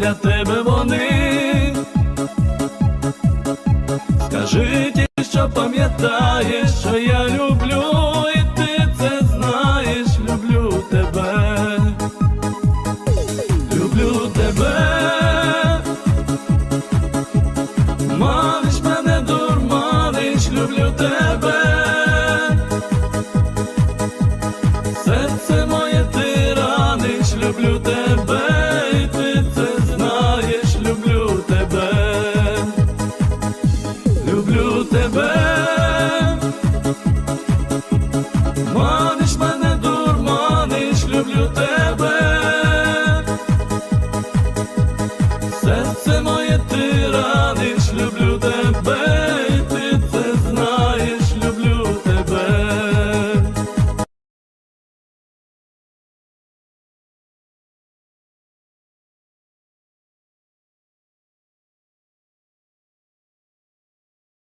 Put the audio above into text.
для тебе вони. Скажи ті, що пам'ятаєш, що я люблю, і ти це знаєш, люблю тебе, люблю тебе, маниш мене дурманиш, люблю тебе. Серце